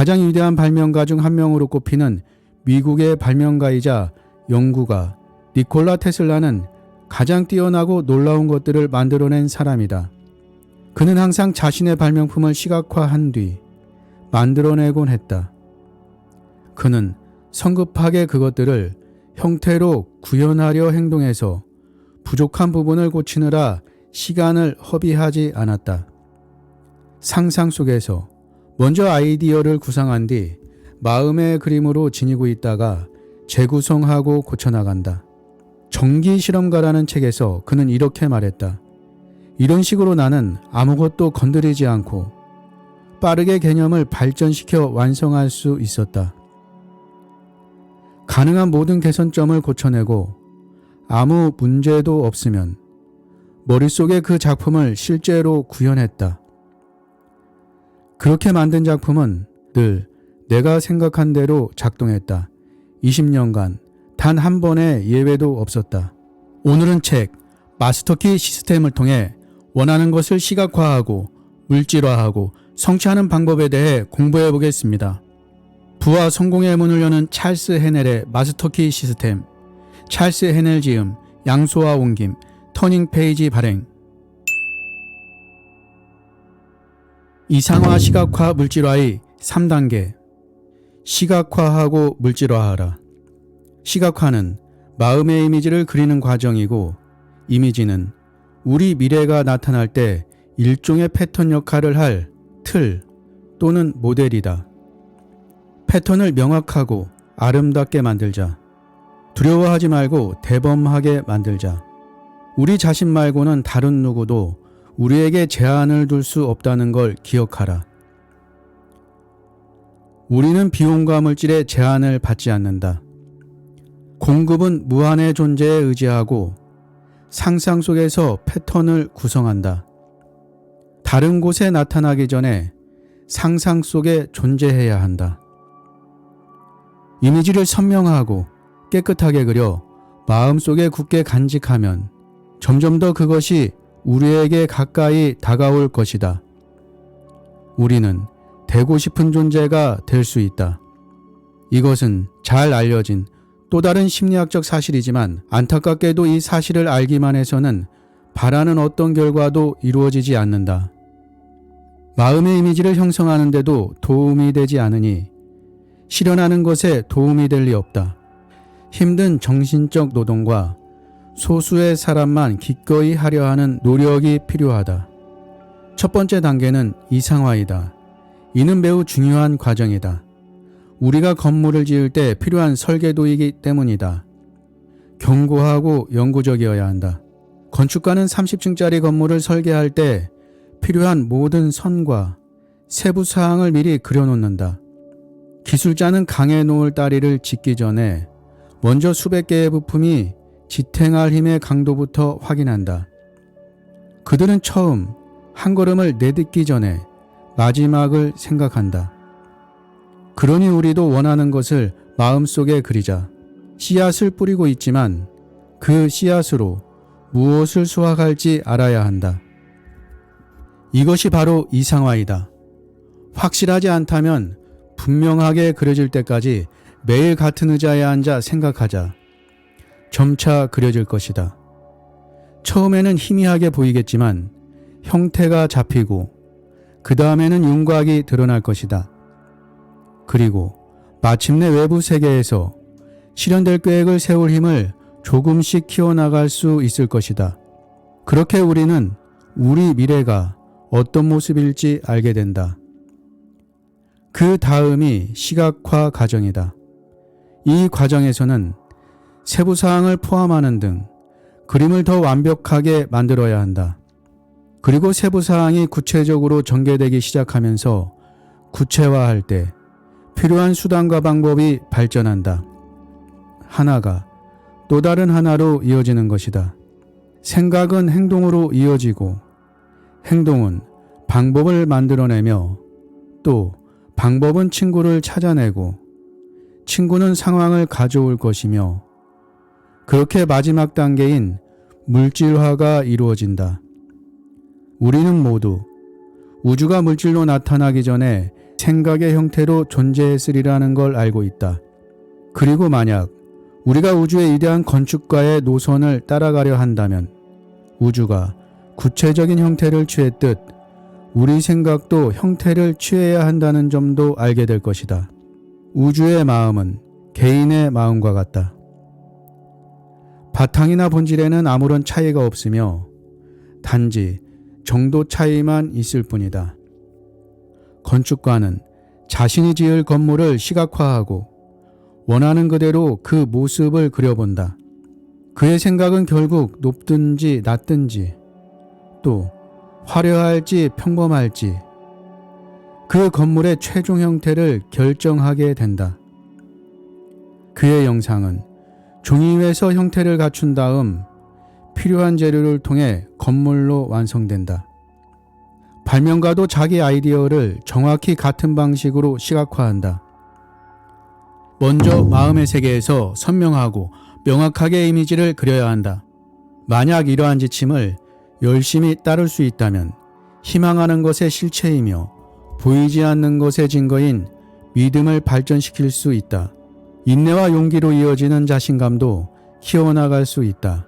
가장 위대한 발명가 중 한 명으로 꼽히는 미국의 발명가이자 연구가 니콜라 테슬라는 가장 뛰어나고 놀라운 것들을 만들어낸 사람이다. 그는 항상 자신의 발명품을 시각화한 뒤 만들어내곤 했다. 그는 성급하게 그것들을 형태로 구현하려 행동해서 부족한 부분을 고치느라 시간을 허비하지 않았다. 상상 속에서 먼저 아이디어를 구상한 뒤 마음의 그림으로 지니고 있다가 재구성하고 고쳐나간다. 전기 실험가라는 책에서 그는 이렇게 말했다. 이런 식으로 나는 아무것도 건드리지 않고 빠르게 개념을 발전시켜 완성할 수 있었다. 가능한 모든 개선점을 고쳐내고 아무 문제도 없으면 머릿속에 그 작품을 실제로 구현했다. 그렇게 만든 작품은 늘 내가 생각한 대로 작동했다. 20년간 단 한 번의 예외도 없었다. 오늘은 책 마스터키 시스템을 통해 원하는 것을 시각화하고 물질화하고 성취하는 방법에 대해 공부해 보겠습니다. 부와 성공의 문을 여는 찰스 헤넬의 마스터키 시스템, 찰스 헤넬 지음, 양소화 옮김, 터닝 페이지 발행. 이상화 시각화 물질화의 3단계. 시각화하고 물질화하라. 시각화는 마음의 이미지를 그리는 과정이고 이미지는 우리 미래가 나타날 때 일종의 패턴 역할을 할 틀 또는 모델이다. 패턴을 명확하고 아름답게 만들자. 두려워하지 말고 대범하게 만들자. 우리 자신 말고는 다른 누구도 우리에게 제한을 둘 수 없다는 걸 기억하라. 우리는 비용과 물질의 제한을 받지 않는다. 공급은 무한의 존재에 의지하고 상상 속에서 패턴을 구성한다. 다른 곳에 나타나기 전에 상상 속에 존재해야 한다. 이미지를 선명하고 깨끗하게 그려 마음속에 굳게 간직하면 점점 더 그것이 우리에게 가까이 다가올 것이다. 우리는 되고 싶은 존재가 될 수 있다. 이것은 잘 알려진 또 다른 심리학적 사실이지만 안타깝게도 이 사실을 알기만 해서는 바라는 어떤 결과도 이루어지지 않는다. 마음의 이미지를 형성하는데도 도움이 되지 않으니 실현하는 것에 도움이 될 리 없다. 힘든 정신적 노동과 소수의 사람만 기꺼이 하려 하는 노력이 필요하다. 첫 번째 단계는 이상화이다. 이는 매우 중요한 과정이다. 우리가 건물을 지을 때 필요한 설계도이기 때문이다. 견고하고 영구적이어야 한다. 건축가는 30층짜리 건물을 설계할 때 필요한 모든 선과 세부 사항을 미리 그려놓는다. 기술자는 강에 놓을 다리를 짓기 전에 먼저 수백 개의 부품이 지탱할 힘의 강도부터 확인한다. 그들은 처음 한 걸음을 내딛기 전에 마지막을 생각한다. 그러니 우리도 원하는 것을 마음속에 그리자. 씨앗을 뿌리고 있지만 그 씨앗으로 무엇을 수확할지 알아야 한다. 이것이 바로 이상화이다. 확실하지 않다면 분명하게 그려질 때까지 매일 같은 의자에 앉아 생각하자. 점차 그려질 것이다. 처음에는 희미하게 보이겠지만 형태가 잡히고 그 다음에는 윤곽이 드러날 것이다. 그리고 마침내 외부 세계에서 실현될 계획을 세울 힘을 조금씩 키워나갈 수 있을 것이다. 그렇게 우리는 우리 미래가 어떤 모습일지 알게 된다. 그 다음이 시각화 과정이다. 이 과정에서는 세부 사항을 포함하는 등 그림을 더 완벽하게 만들어야 한다. 그리고 세부 사항이 구체적으로 전개되기 시작하면서 구체화할 때 필요한 수단과 방법이 발전한다. 하나가 또 다른 하나로 이어지는 것이다. 생각은 행동으로 이어지고 행동은 방법을 만들어내며 또 방법은 친구를 찾아내고 친구는 상황을 가져올 것이며 그렇게 마지막 단계인 물질화가 이루어진다. 우리는 모두 우주가 물질로 나타나기 전에 생각의 형태로 존재했으리라는 걸 알고 있다. 그리고 만약 우리가 우주의 위대한 건축가의 노선을 따라가려 한다면 우주가 구체적인 형태를 취했듯 우리 생각도 형태를 취해야 한다는 점도 알게 될 것이다. 우주의 마음은 개인의 마음과 같다. 바탕이나 본질에는 아무런 차이가 없으며 단지 정도 차이만 있을 뿐이다. 건축가는 자신이 지을 건물을 시각화하고 원하는 그대로 그 모습을 그려본다. 그의 생각은 결국 높든지 낮든지 또 화려할지 평범할지 그 건물의 최종 형태를 결정하게 된다. 그의 영상은 종이 위에서 형태를 갖춘 다음 필요한 재료를 통해 건물로 완성된다. 발명가도 자기 아이디어를 정확히 같은 방식으로 시각화한다. 먼저 마음의 세계에서 선명하고 명확하게 이미지를 그려야 한다. 만약 이러한 지침을 열심히 따를 수 있다면 희망하는 것의 실체이며 보이지 않는 것의 증거인 믿음을 발전시킬 수 있다. 인내와 용기로 이어지는 자신감도 키워나갈 수 있다.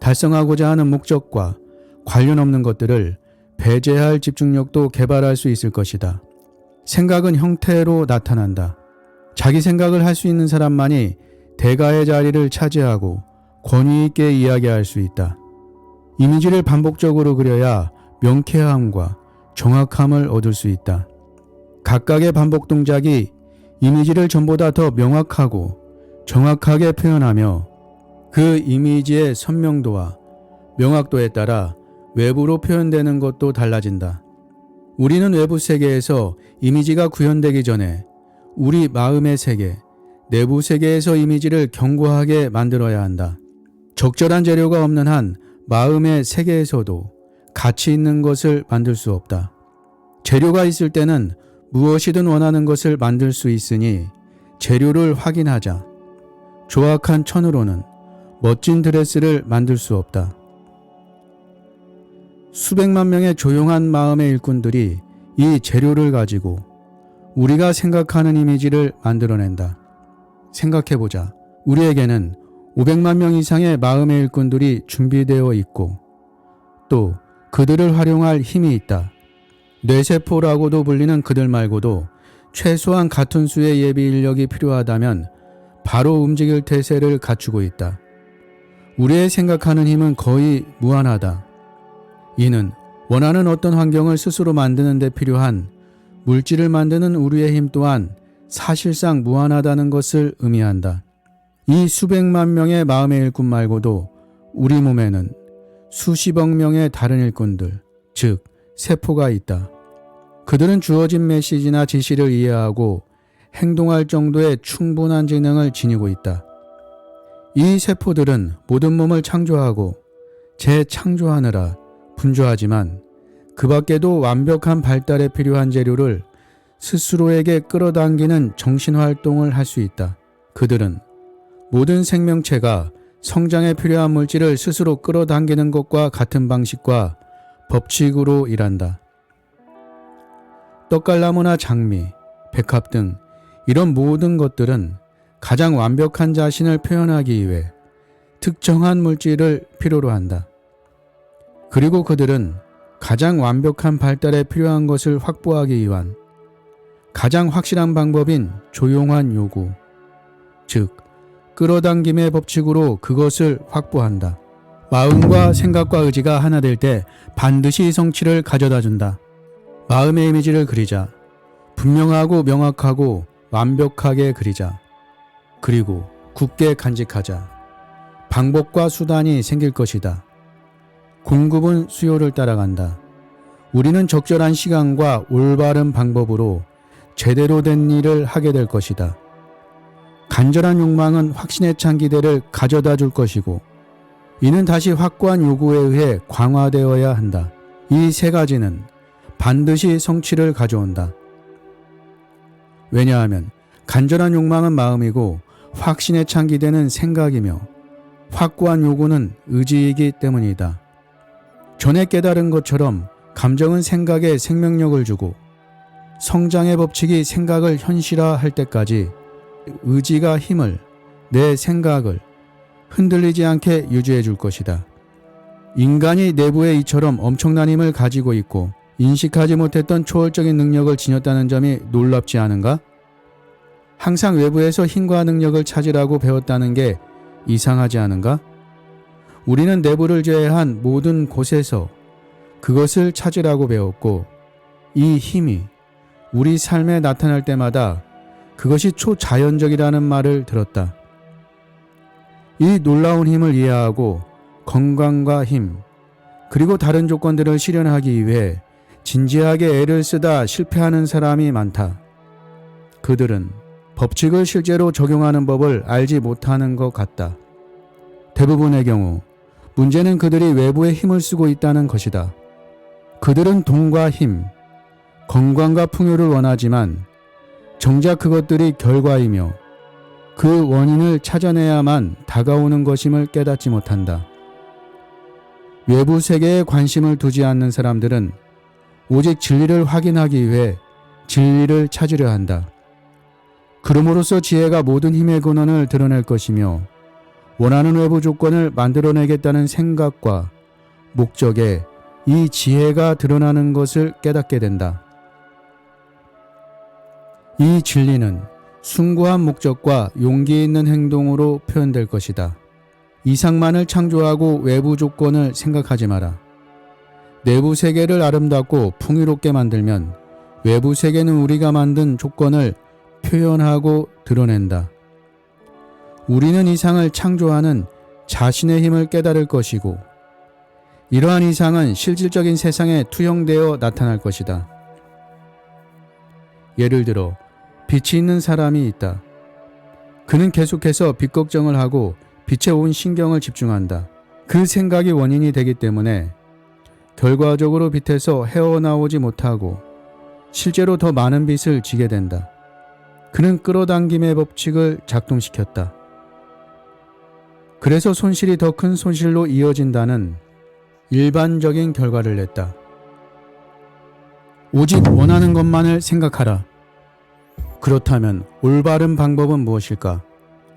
달성하고자 하는 목적과 관련 없는 것들을 배제할 집중력도 개발할 수 있을 것이다. 생각은 형태로 나타난다. 자기 생각을 할 수 있는 사람만이 대가의 자리를 차지하고 권위 있게 이야기할 수 있다. 이미지를 반복적으로 그려야 명쾌함과 정확함을 얻을 수 있다. 각각의 반복 동작이 이미지를 전보다 더 명확하고 정확하게 표현하며 그 이미지의 선명도와 명확도에 따라 외부로 표현되는 것도 달라진다. 우리는 외부 세계에서 이미지가 구현되기 전에 우리 마음의 세계, 내부 세계에서 이미지를 견고하게 만들어야 한다. 적절한 재료가 없는 한 마음의 세계에서도 가치 있는 것을 만들 수 없다. 재료가 있을 때는 무엇이든 원하는 것을 만들 수 있으니 재료를 확인하자. 조악한 천으로는 멋진 드레스를 만들 수 없다. 수백만 명의 조용한 마음의 일꾼들이 이 재료를 가지고 우리가 생각하는 이미지를 만들어낸다. 생각해보자. 우리에게는 500만 명 이상의 마음의 일꾼들이 준비되어 있고 또 그들을 활용할 힘이 있다. 뇌세포라고도 불리는 그들 말고도 최소한 같은 수의 예비 인력이 필요하다면 바로 움직일 태세를 갖추고 있다. 우리의 생각하는 힘은 거의 무한하다. 이는 원하는 어떤 환경을 스스로 만드는 데 필요한 물질을 만드는 우리의 힘 또한 사실상 무한하다는 것을 의미한다. 이 수백만 명의 마음의 일꾼 말고도 우리 몸에는 수십억 명의 다른 일꾼들, 즉, 세포가 있다. 그들은 주어진 메시지나 지시를 이해하고 행동할 정도의 충분한 지능을 지니고 있다. 이 세포들은 모든 몸을 창조하고 재창조하느라 분주하지만 그 밖에도 완벽한 발달에 필요한 재료를 스스로에게 끌어당기는 정신활동을 할 수 있다. 그들은 모든 생명체가 성장에 필요한 물질을 스스로 끌어당기는 것과 같은 방식과 법칙으로 일한다. 떡갈나무나 장미, 백합 등 이런 모든 것들은 가장 완벽한 자신을 표현하기 위해 특정한 물질을 필요로 한다. 그리고 그들은 가장 완벽한 발달에 필요한 것을 확보하기 위한 가장 확실한 방법인 조용한 요구, 즉, 끌어당김의 법칙으로 그것을 확보한다. 마음과 생각과 의지가 하나 될 때 반드시 성취를 가져다 준다. 마음의 이미지를 그리자. 분명하고 명확하고 완벽하게 그리자. 그리고 굳게 간직하자. 방법과 수단이 생길 것이다. 공급은 수요를 따라간다. 우리는 적절한 시간과 올바른 방법으로 제대로 된 일을 하게 될 것이다. 간절한 욕망은 확신에 찬 기대를 가져다 줄 것이고, 이는 다시 확고한 요구에 의해 광화되어야 한다. 이 세 가지는 반드시 성취를 가져온다. 왜냐하면 간절한 욕망은 마음이고 확신에 찬 기대는 생각이며 확고한 요구는 의지이기 때문이다. 전에 깨달은 것처럼 감정은 생각에 생명력을 주고 성장의 법칙이 생각을 현실화할 때까지 의지가 힘을 내 생각을 흔들리지 않게 유지해 줄 것이다. 인간이 내부에 이처럼 엄청난 힘을 가지고 있고 인식하지 못했던 초월적인 능력을 지녔다는 점이 놀랍지 않은가? 항상 외부에서 힘과 능력을 찾으라고 배웠다는 게 이상하지 않은가? 우리는 내부를 제외한 모든 곳에서 그것을 찾으라고 배웠고 이 힘이 우리 삶에 나타날 때마다 그것이 초자연적이라는 말을 들었다. 이 놀라운 힘을 이해하고 건강과 힘, 그리고 다른 조건들을 실현하기 위해 진지하게 애를 쓰다 실패하는 사람이 많다. 그들은 법칙을 실제로 적용하는 법을 알지 못하는 것 같다. 대부분의 경우 문제는 그들이 외부의 힘을 쓰고 있다는 것이다. 그들은 돈과 힘, 건강과 풍요를 원하지만 정작 그것들이 결과이며 그 원인을 찾아내야만 다가오는 것임을 깨닫지 못한다. 외부 세계에 관심을 두지 않는 사람들은 오직 진리를 확인하기 위해 진리를 찾으려 한다. 그럼으로써 지혜가 모든 힘의 근원을 드러낼 것이며 원하는 외부 조건을 만들어내겠다는 생각과 목적에 이 지혜가 드러나는 것을 깨닫게 된다. 이 진리는 숭고한 목적과 용기 있는 행동으로 표현될 것이다. 이상만을 창조하고 외부 조건을 생각하지 마라. 내부 세계를 아름답고 풍요롭게 만들면 외부 세계는 우리가 만든 조건을 표현하고 드러낸다. 우리는 이상을 창조하는 자신의 힘을 깨달을 것이고 이러한 이상은 실질적인 세상에 투영되어 나타날 것이다. 예를 들어 빛이 있는 사람이 있다. 그는 계속해서 빛 걱정을 하고 빛에 온 신경을 집중한다. 그 생각이 원인이 되기 때문에 결과적으로 빛에서 헤어나오지 못하고 실제로 더 많은 빛을 지게 된다. 그는 끌어당김의 법칙을 작동시켰다. 그래서 손실이 더 큰 손실로 이어진다는 일반적인 결과를 냈다. 오직 원하는 것만을 생각하라. 그렇다면 올바른 방법은 무엇일까?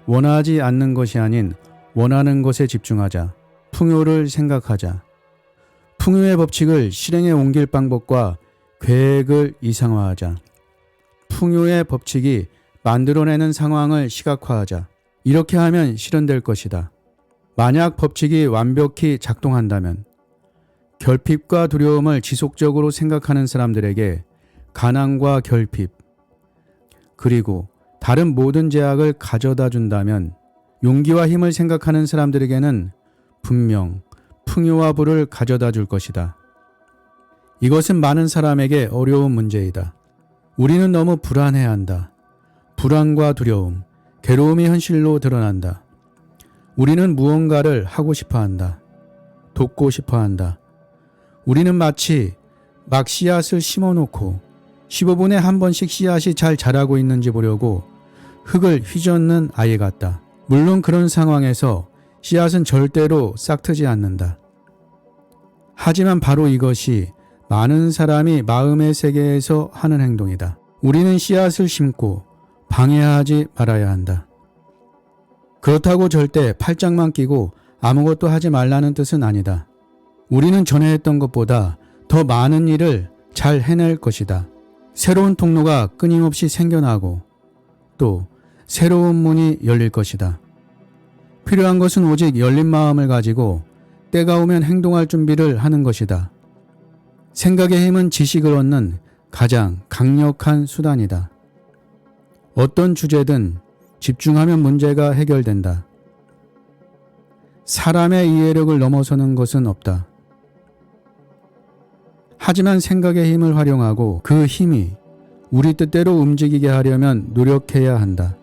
원하지 않는 것이 아닌 원하는 것에 집중하자. 풍요를 생각하자. 풍요의 법칙을 실행에 옮길 방법과 계획을 이상화하자. 풍요의 법칙이 만들어내는 상황을 시각화하자. 이렇게 하면 실현될 것이다. 만약 법칙이 완벽히 작동한다면 결핍과 두려움을 지속적으로 생각하는 사람들에게 가난과 결핍, 그리고 다른 모든 제약을 가져다 준다면 용기와 힘을 생각하는 사람들에게는 분명 풍요와 부를 가져다 줄 것이다. 이것은 많은 사람에게 어려운 문제이다. 우리는 너무 불안해한다. 불안과 두려움, 괴로움이 현실로 드러난다. 우리는 무언가를 하고 싶어 한다. 돕고 싶어 한다. 우리는 마치 막 씨앗을 심어 놓고 15분에 한 번씩 씨앗이 잘 자라고 있는지 보려고 흙을 휘젓는 아이 같다. 물론 그런 상황에서 씨앗은 절대로 싹트지 않는다. 하지만 바로 이것이 많은 사람이 마음의 세계에서 하는 행동이다. 우리는 씨앗을 심고 방해하지 말아야 한다. 그렇다고 절대 팔짱만 끼고 아무것도 하지 말라는 뜻은 아니다. 우리는 전에 했던 것보다 더 많은 일을 잘 해낼 것이다. 새로운 통로가 끊임없이 생겨나고 또 새로운 문이 열릴 것이다. 필요한 것은 오직 열린 마음을 가지고 때가 오면 행동할 준비를 하는 것이다. 생각의 힘은 지식을 얻는 가장 강력한 수단이다. 어떤 주제든 집중하면 문제가 해결된다. 사람의 이해력을 넘어서는 것은 없다. 하지만 생각의 힘을 활용하고 그 힘이 우리 뜻대로 움직이게 하려면 노력해야 한다.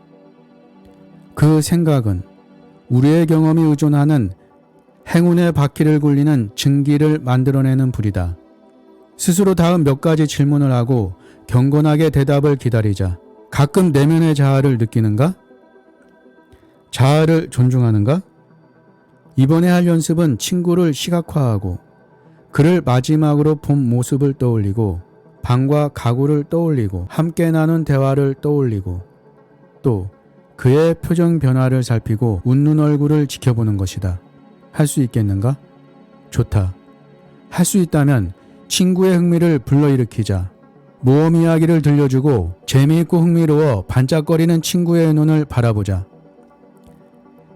그 생각은 우리의 경험이 의존하는 행운의 바퀴를 굴리는 증기를 만들어내는 불이다. 스스로 다음 몇 가지 질문을 하고 경건하게 대답을 기다리자. 가끔 내면의 자아를 느끼는가? 자아를 존중하는가? 이번에 할 연습은 친구를 시각화하고 그를 마지막으로 본 모습을 떠올리고 방과 가구를 떠올리고 함께 나눈 대화를 떠올리고 또 그의 표정 변화를 살피고 웃는 얼굴을 지켜보는 것이다. 할 수 있겠는가? 좋다. 할 수 있다면 친구의 흥미를 불러일으키자. 모험 이야기를 들려주고 재미있고 흥미로워 반짝거리는 친구의 눈을 바라보자.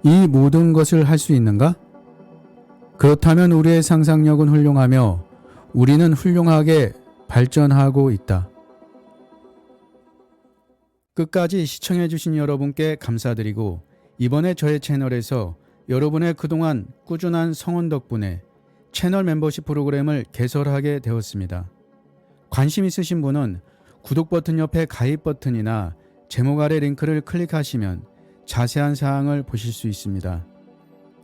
이 모든 것을 할 수 있는가? 그렇다면 우리의 상상력은 훌륭하며 우리는 훌륭하게 발전하고 있다. 끝까지 시청해주신 여러분께 감사드리고 이번에 저의 채널에서 여러분의 그동안 꾸준한 성원 덕분에 채널 멤버십 프로그램을 개설하게 되었습니다. 관심 있으신 분은 구독 버튼 옆에 가입 버튼이나 제목 아래 링크를 클릭하시면 자세한 사항을 보실 수 있습니다.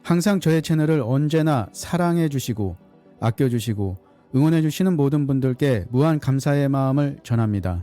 항상 저의 채널을 언제나 사랑해 주시고 아껴 주시고 응원해 주시는 모든 분들께 무한 감사의 마음을 전합니다.